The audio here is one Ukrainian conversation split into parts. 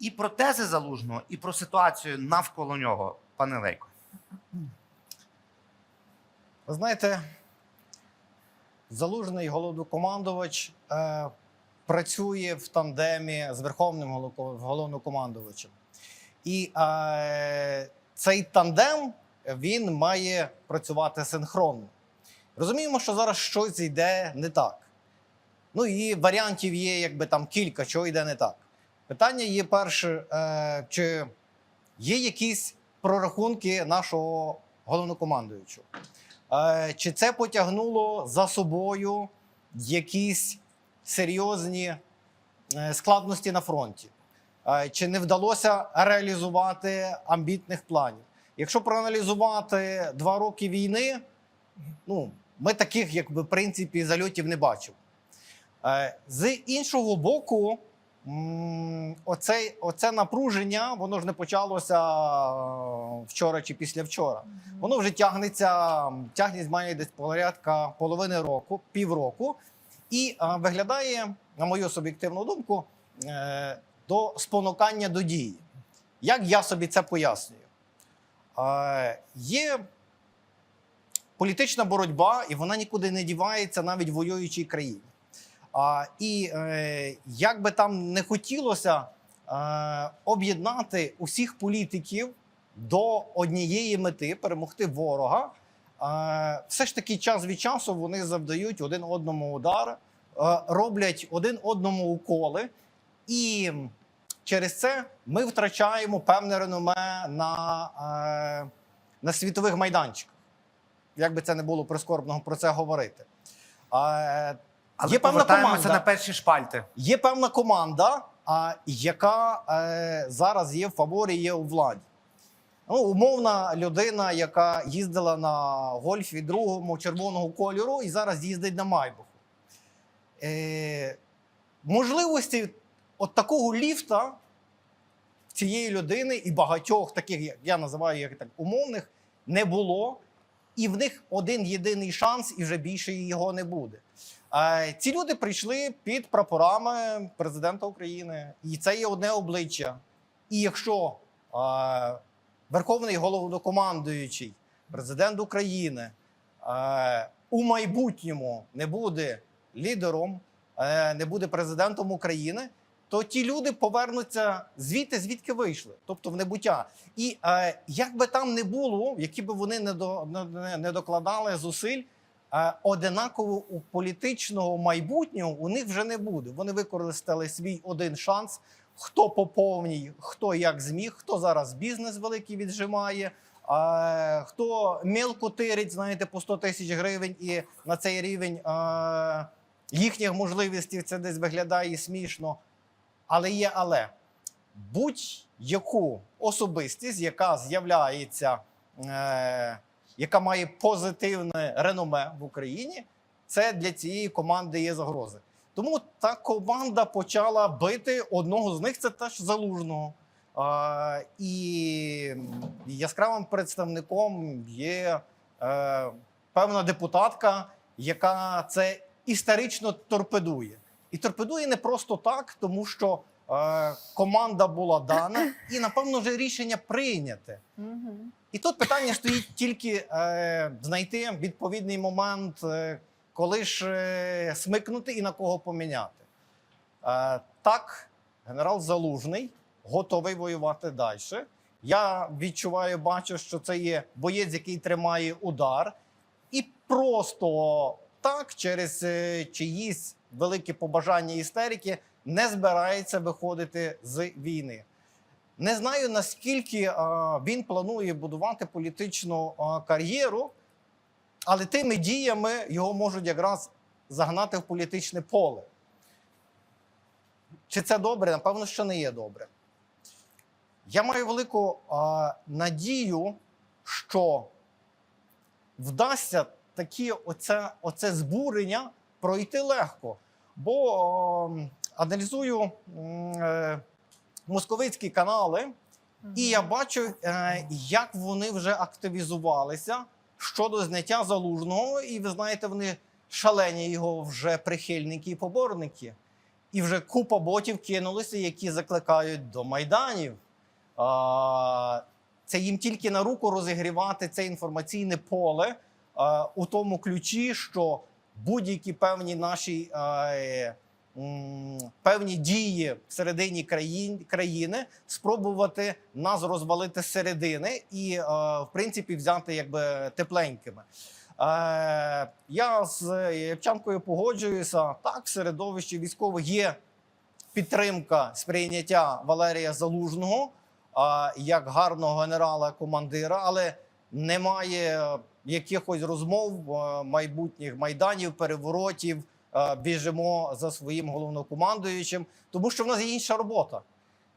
і про тези залужного, і про ситуацію навколо нього, пане Лейко. Ви знаєте, залужний головнокомандувач е, працює в тандемі з верховним головнокомандувачем. І е, цей тандем він має працювати синхронно. Розуміємо, що зараз щось йде не так. Ну і варіантів є якби там кілька, що йде не так. Питання є перше, е, чи є якісь прорахунки нашого головнокомандуючого. Е, Чи це потягнуло за собою якісь серйозні е, складності на фронті? Чи не вдалося реалізувати амбітних планів? Якщо проаналізувати два роки війни, ну, ми таких, якби, в принципі, зальотів не бачимо. З іншого боку, оце, оце напруження, воно ж не почалося е, вчора чи післявчора. Воно вже тягнеться, тягність має десь порядка половини року, півроку, і е, виглядає, на мою суб'єктивну думку, е, до спонукання до дії. Як я собі це пояснюю? Е, є політична боротьба, і вона нікуди не дівається навіть в воюючій країні. І е, як би там не хотілося е, об'єднати усіх політиків до однієї мети перемогти ворога, е, все ж таки час від часу вони завдають один одному удар, роблять один одному уколи, і через це ми втрачаємо певне реноме на, на світових майданчиках. Як би це не було прискорбно про це говорити. Але Є певна команда. на перші шпальти. Є певна команда, а, яка е, зараз є в фаворі, є у владі. Ну, умовна людина, яка їздила на гольфі другому червоного кольору і зараз їздить на майбуху. Е, можливості от такого ліфта цієї людини і багатьох таких, як я називаю їх так, умовних, не було. І в них один єдиний шанс, і вже більше його не буде. Ці люди прийшли під прапорами президента України, і це є одне обличчя. І якщо Верховний головнокомандуючий, президент України у майбутньому не буде лідером, е, не буде президентом України, то ті люди повернуться звідти, звідки вийшли, тобто в небуття. І е, як би там не було, які би вони не, до, не, не докладали зусиль, одинаково у політичного майбутнього у них вже не буде. Вони використали свій один шанс. Хто по повній, хто як зміг, хто зараз бізнес великий віджимає, е, хто мелко тирить, знаєте, по 100 тисяч гривень, і на цей рівень е, їхніх можливостей це десь виглядає смішно. Але є але будь-яку особистість, яка з'являється, е, яка має позитивне реноме в Україні, це для цієї команди є загрози. Тому та команда почала бити одного з них, це теж залужного. Е, і яскравим представником є е, певна депутатка, яка це історично торпедує. І торпедує не просто так, тому що команда була дана, і напевно вже рішення прийняте. І тут питання стоїть тільки е, знайти відповідний момент, е, коли ж е, смикнути і на кого поміняти. Е, так, генерал Залужний готовий воювати далі. Я відчуваю, бачу, що це є боєць, який тримає удар, і просто так, через е, чиїсь великі побажання істерики, не збирається виходити з війни. Не знаю наскільки він планує будувати політичну кар'єру, але тими діями його можуть якраз загнати в політичне поле. Чи це добре? Напевно, що не є добре. Я маю велику надію, що вдасться такі оце, оце збурення пройти легко. Бо аналізую е, московицькі канали, і я бачу, е, як вони вже активізувалися щодо зняття залужного. І ви знаєте, вони шалені його вже прихильники і поборники. і вже купа ботів кинулися, які закликають до майданів. Це їм тільки на руку розігрівати це інформаційне поле у тому ключі, що будь-які певні наші е, певні дії всередині країн, країни спробувати нас розвалити зсередини і, е, в принципі, взяти якби тепленькими. Е, я з Євчанкою погоджуюся. Так, в середовищі військових є підтримка сприйняття Валерія Залужного як гарного генерала-командира, але немає е, якихось розмов, е, майбутніх майданів, переворотів. Е, Біжимо за своїм головнокомандуючим, тому що в нас є інша робота.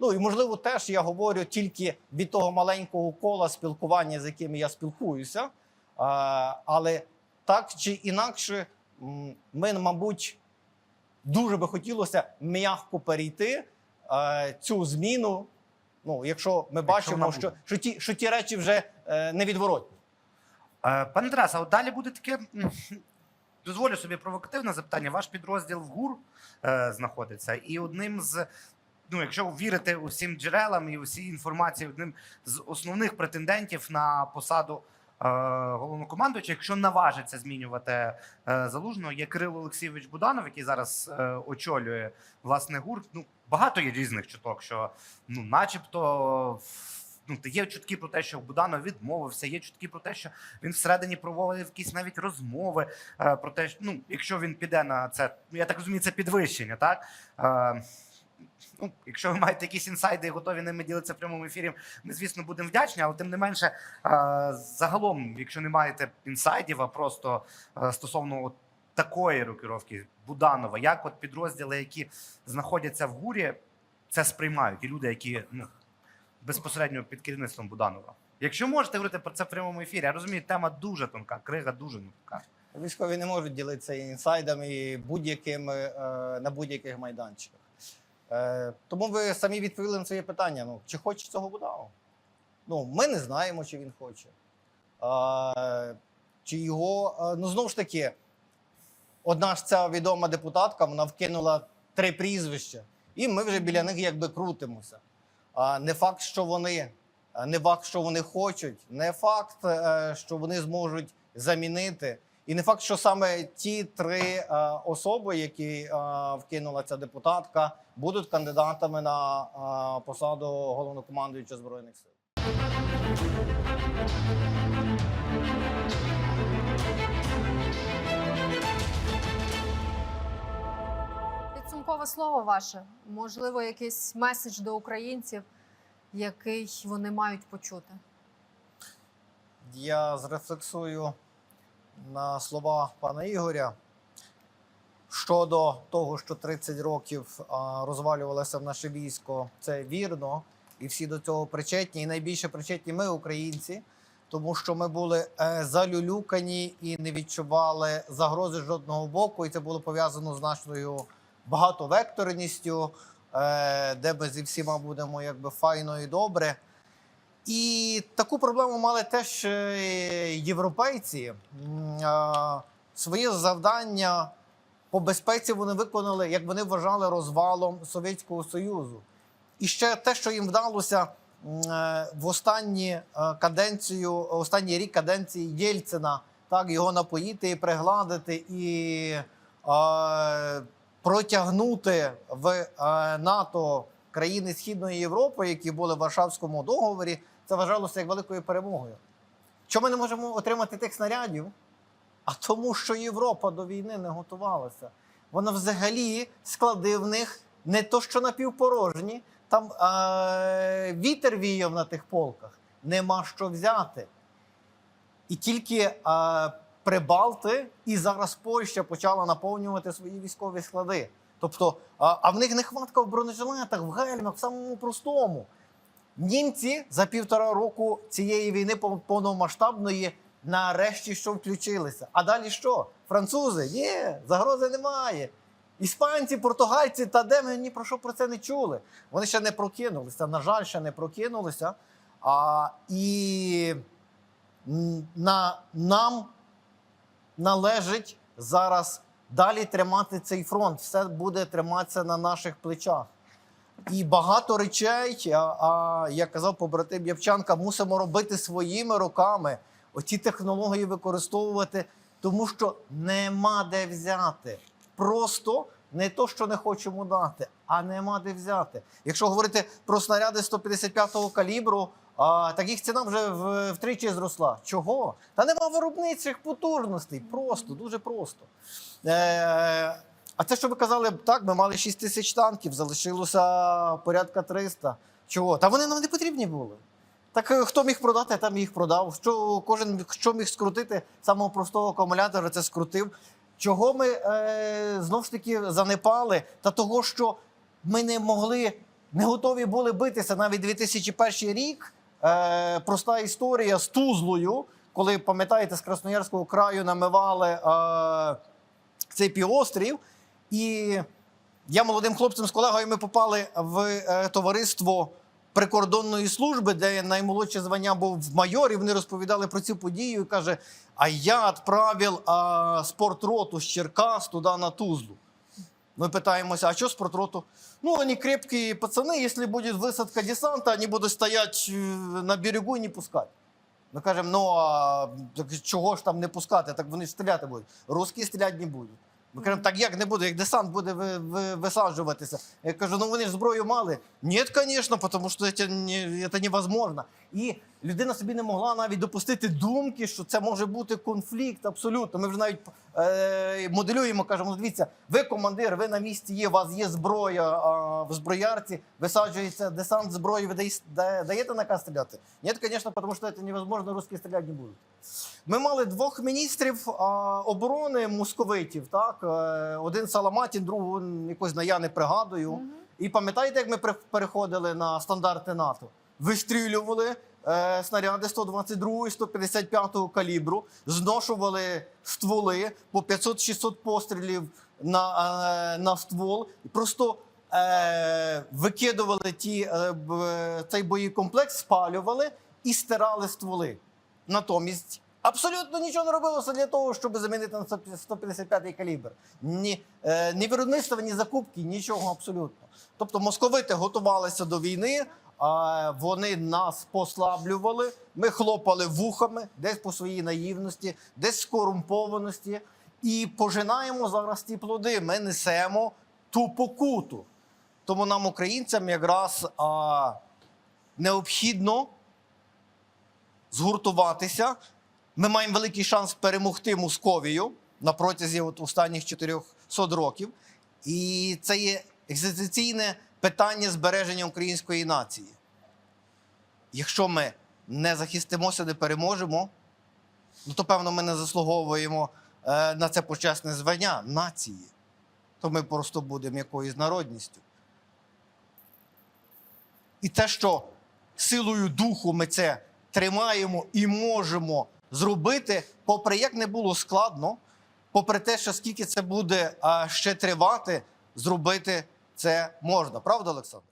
Ну і можливо, теж я говорю тільки від того маленького кола спілкування, з якими я спілкуюся. Але так чи інакше, ми, мабуть, дуже би хотілося м'яко перейти е, цю зміну. Ну, якщо ми бачимо, вона що, що, ті, що ті речі вже е, невідворотні. Е, Пане Тарас, а от далі буде таке. Дозволю собі провокативне запитання. Ваш підрозділ в ГУР е, знаходиться, і одним з. Ну, якщо вірити усім джерелам і усій інформації, одним з основних претендентів на посаду е, головнокомандуюча, якщо наважиться змінювати е, залужного, є Кирило Олексійович Буданов, який зараз е, очолює власне ГУР. Ну, багато є різних чуток, що ну, начебто. Ну, є чутки про те, що Буданов відмовився, є чутки про те, що він всередині проводив якісь навіть розмови е, про те, що ну, якщо він піде на це, я так розумію, це підвищення, так? Е, ну, якщо ви маєте якісь інсайди і готові ними ділитися в прямому ефірі, ми, звісно, будемо вдячні, але тим не менше, е, загалом, якщо не маєте інсайдів, а просто е, стосовно от такої рокіровки Буданова, як от підрозділи, які знаходяться в гурі, це сприймають, і люди, які ну, безпосередньо під керівництвом Буданова. Якщо можете говорити про це в прямому ефірі, я розумію, тема дуже тонка, крига дуже тонка. Військові не можуть ділитися інсайдами будь-якими е, на будь-яких майданчиках. Е, тому ви самі відповіли на своє питання: ну, чи хоче цього Буданов? Ну, ми не знаємо, чи він хоче. Чи його, е, ну знову ж таки, одна ж ця відома депутатка, вона вкинула три прізвища, і ми вже біля них якби крутимося. Не факт, що вони, не факт, що вони хочуть, не факт, е, що вони зможуть замінити. І не факт, що саме ті три е, особи, які е, вкинула ця депутатка, будуть кандидатами на посаду головнокомандуючого збройних сил. Підсумкове слово ваше. Можливо, якийсь меседж до українців, який вони мають почути. Я зрефлексую на слова пана Ігоря щодо того, що 30 років розвалювалося в наше військо. Це вірно, і всі до цього причетні. І найбільше причетні ми, українці, тому що ми були е, залюлюкані і не відчували загрози жодного боку. І це було пов'язано з нашою багатовекторністю, е, де ми зі всіма будемо якби файно і добре. І таку проблему мали теж е, європейці. Своє завдання по безпеці вони виконали, як вони вважали, розвалом Совєтського Союзу. І ще те, що їм вдалося е, в останні е, каденцію, останній рік каденції Єльцина, так його напоїти і пригладити і е, протягнути в е, НАТО країни Східної Європи, які були в Варшавському договорі, це вважалося як великою перемогою. Чому ми не можемо отримати тих снарядів? А тому, що Європа до війни не готувалася. Вона взагалі склади в них не то, що напівпорожні, там е- вітер віяв на тих полках, нема що взяти. І тільки е- Прибалти і зараз Польща почала наповнювати свої військові склади. Тобто, а, а в них нехватка в бронежилетах, в гельмах, в самому простому. Німці за півтора року цієї війни повномасштабної нарешті що включилися. А далі що? Французи? Ні, загрози немає. Іспанці, португальці та де ми ні про що про це не чули. Вони ще не прокинулися. На жаль, ще не прокинулися. А, і на, нам належить зараз далі тримати цей фронт. Все буде триматися на наших плечах. І багато речей, а, а як казав побратим Явчанка, мусимо робити своїми руками. Оці технології використовувати, тому що нема де взяти. Просто не то, що не хочемо дати, а нема де взяти. Якщо говорити про снаряди 155-го калібру, а, так їх ціна вже втричі зросла. Чого? Та нема виробничих потужностей. Просто, дуже просто. Е, а це, що ви казали, так, ми мали 6 тисяч танків, залишилося порядка 300. Чого? Та вони нам не потрібні були. Так е, хто міг продати, там їх продав. Що кожен що міг скрутити самого простого акумулятора, це скрутив. Чого ми е, знов ж таки занепали? Та того, що ми не могли, не готові були битися навіть 2001 рік. Е, проста історія з Тузлою, коли пам'ятаєте, з Красноярського краю намивали е, цей півострів. І я молодим хлопцем з колегою ми попали в е, товариство прикордонної служби, де наймолодше звання був майор, і вони розповідали про цю подію. І каже: А я відправив а, спортроту з Черкас туди на Тузлу. Ми питаємося, а що спортроту? Ну, вони крепкі пацани, якщо буде висадка десанта, вони будуть стояти е, на берегу і не пускати. Ми кажемо, ну а так чого ж там не пускати? Так вони ж стріляти будуть. Русські стріляти не будуть. Ми кажемо, так як не буде, як десант буде ви, ви, висаджуватися. Я кажу, ну вони ж зброю мали. Ні, звісно, тому що це, не, це невозможно. І людина собі не могла навіть допустити думки, що це може бути конфлікт. Абсолютно. Ми вже навіть е, моделюємо, кажемо, дивіться, ви командир, ви на місці є, у вас є зброя в зброярці, висаджується десант зброї, ви даєте, наказ стріляти? Ні, звісно, тому що це невозможно, русські стріляти не будуть. Ми мали двох міністрів оборони московитів. Так? Е, Один Саламатін, другого якось я не пригадую. Мгм. І пам'ятаєте, як ми переходили на стандарти НАТО? Вистрілювали е, снаряди 122 155 калібру, зношували стволи по 500-600 пострілів на, е, на ствол. І просто е, викидували ті, е, цей боєкомплект, спалювали і стирали стволи. Натомість абсолютно нічого не робилося для того, щоб замінити на 155-й калібр. Ні, е, ні виробництва, ні закупки, нічого абсолютно. Тобто московити готувалися до війни, а вони нас послаблювали. Ми хлопали вухами десь по своїй наївності, десь скорумпованості. І пожинаємо зараз ті плоди. Ми несемо ту покуту. Тому нам, українцям, якраз а, необхідно згуртуватися. Ми маємо великий шанс перемогти Московію на протязі от останніх 400 років. І це є екзистенційне питання збереження української нації. Якщо ми не захистимося, не переможемо, ну то певно ми не заслуговуємо е, на це почесне звання нації. То ми просто будемо якоюсь народністю. І те, що силою духу ми це тримаємо і можемо зробити, попри як не було складно, попри те, що скільки це буде ще тривати, зробити це можна. Правда, Олександр?